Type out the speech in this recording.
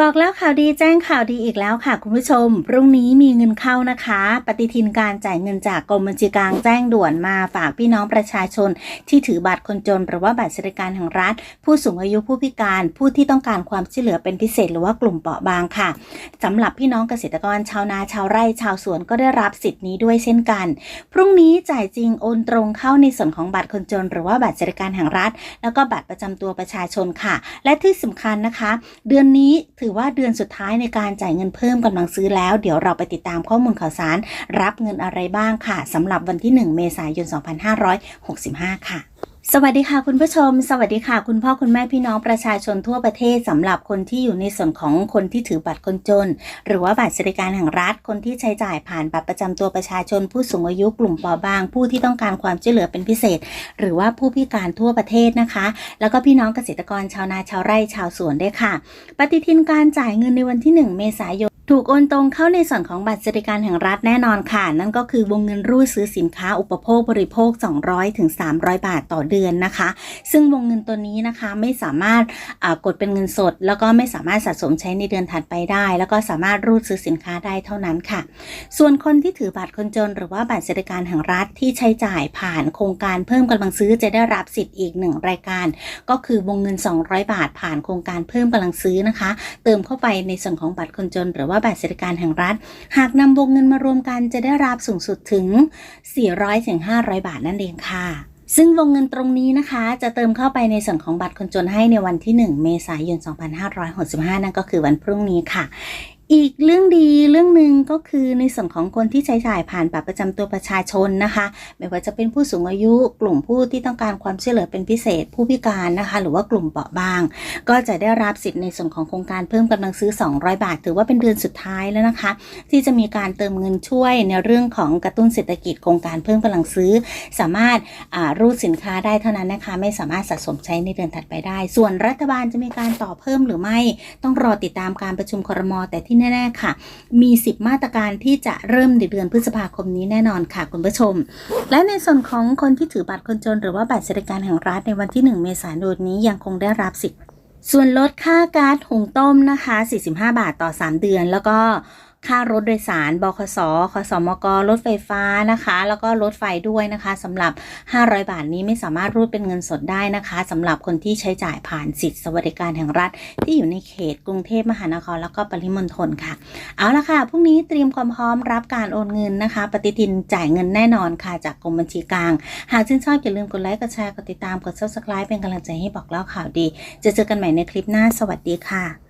บอกแล้วข่าวดีแจ้งข่าวดีอีกแล้วค่ะคุณผู้ชม พรุ่งนี้มีเงินเข้านะคะ ปฏิทินการจ่ายเงินจากกรมบัญชีกลางแจ้งด่วนมาฝากพี่น้องประชาชน ที่ถือบัตรคนจนหรือว่าบัตรสวัสดิการแห่งรัฐ ผู้สูงอายุผู้พิการผู้ที่ต้องการความช่วยเหลือเป็นพิเศษหรือว่ากลุ่มเปราะบางค่ะสำหรับพี่น้องเกษตรกรชาวนาชาวไร่ชาวสวนก็ได้รับสิทธิ์นี้ด้วยเช่นกัน พรุ่งนี้จ่ายจริงโอนตรงเข้าในส่วนของบัตรคนจน หรือว่าบัตรสวัสดิการแห่งรัฐ แล้วก็บัตรประจำตัวประชาชนค่ะ และที่สำคัญนะคะ เดือนนี้ถือือว่าเดือนสุดท้ายในการจ่ายเงินเพิ่มกำลังซื้อแล้ว เดี๋ยวเราไปติดตามข้อมูลข่าวสาร รับเงินอะไรบ้างค่ะสำหรับวันที่ 1 เมษายน 2565 ค่ะ สวัสดีค่ะคุณผู้ชม สวัสดีค่ะคุณพ่อคุณแม่พี่น้องประชาชนทั่วประเทศสำหรับคนที่อยู่ในส่วนของคนที่ถือบัตรคนจน หรือว่าบัตรสวัสดิการแห่งรัฐคนที่ใช้จ่ายผ่านบัตรประจำตัวประชาชน ผู้สูงอายุกลุ่มเปราะบาง ผู้ที่ต้องการความช่วยเหลือเป็นพิเศษ หรือว่าผู้พิการทั่วประเทศนะคะ แล้วก็พี่น้องเกษตรกรชาวนาชาวไร่ชาวสวนด้วยค่ะ ปฏิทินการจ่ายเงินในวันที่ 1 เมษายน ถูกโอนตรงเข้าในส่วนของบัตรสวัสดิการแห่งรัฐแน่นอนค่ะ นั่นก็คือวงเงินรูดซื้อสินค้าอุปโภคบริโภค 200ถึง300 บาทต่อเดือนนะคะ ซึ่งวงเงินตัวนี้นะคะไม่สามารถกดเป็นเงินสด แล้วก็ไม่สามารถสะสมใช้ในเดือนถัดไปได้ แล้วก็สามารถรูดซื้อสินค้าได้เท่านั้นค่ะ ส่วนคนที่ถือบัตรคนจน หรือว่าบัตรสวัสดิการแห่งรัฐที่ใช้จ่ายผ่านโครงการเพิ่มกำลังซื้อจะได้รับสิทธิ์อีกหนึ่งรายการ ก็คือวงเงิน 200 บาทผ่านโครงการเพิ่มกำลังซื้อนะคะ เติมเข้าไปในส่วนของบัตรคนจนหรือว่าบัตรสวัสดิการแห่งรัฐ หากนำวงเงินมารวมกันจะได้รับสูงสุดถึง 400ถึง500 บาทนั่นเองค่ะซึ่งวงเงินตรงนี้นะคะ จะเติมเข้าไปในส่วนของบัตรคนจนให้ในวันที่ 1 เมษายน 2565 นั่นก็คือวันพรุ่งนี้ค่ะ อีกเรื่องดีเรื่องหนึ่งก็คือในส่วนของคนที่ใช้จ่ายผ่านบัตรประจำตัวประชาชนนะคะ ไม่ว่าจะเป็นผู้สูงอายุ กลุ่มผู้ที่ต้องการความช่วยเหลือเป็นพิเศษ ผู้พิการนะคะ หรือว่ากลุ่มเปราะบาง ก็จะได้รับสิทธิ์ในส่วนของโครงการเพิ่มกำลังซื้อ 200 บาท ถือว่าเป็นเดือนสุดท้ายแล้วนะคะ ที่จะมีการเติมเงินช่วยในเรื่องของกระตุ้นเศรษฐกิจโครงการเพิ่มกำลังซื้อ สามารถรูดสินค้าได้เท่านั้นนะคะ ไม่สามารถสะสมใช้ในเดือนถัดไปได้ ส่วนรัฐบาลจะมีการต่อเพิ่มหรือไม่ต้องรอติดตามการประชุมครมแต่ที่แน่ ๆ ค่ะ มี 10 มาตรการที่จะเริ่มในเดือนพฤษภาคมนี้แน่นอนค่ะคุณผู้ชม และในส่วนของคนที่ถือบัตรคนจน หรือว่าบัตรสวัสดิการแห่งรัฐในวันที่ 1 เมษายนนี้ยังคงได้รับสิทธิ์ส่วนลดค่าก๊าซหุงต้มนะคะ 45 บาทต่อ 3 เดือน แล้วก็ ค่ารถโดยสาร บคสคสมก รถไฟฟ้านะคะ แล้วก็รถไฟด้วยนะคะสำหรับ 500 บาทนี้ไม่สามารถรูดเป็นเงินสดได้นะคะสำหรับคนที่ใช้จ่ายผ่านสิทธิสวัสดิการแห่งรัฐ ที่อยู่ในเขตกรุงเทพมหานครแล้วก็ปริมณฑลค่ะ เอาละค่ะพรุ่งนี้เตรียมความพร้อมรับการโอนเงินนะคะ ปฏิทินจ่ายเงินแน่นอนค่ะ จากกรมบัญชีกลาง หากชื่นชอบอย่าลืมกดไลค์กดแชร์กดติดตามกด subscribe เป็นกำลังใจให้บอกเล่าข่าวดี จะเจอกันใหม่ในคลิปหน้าสวัสดีค่ะ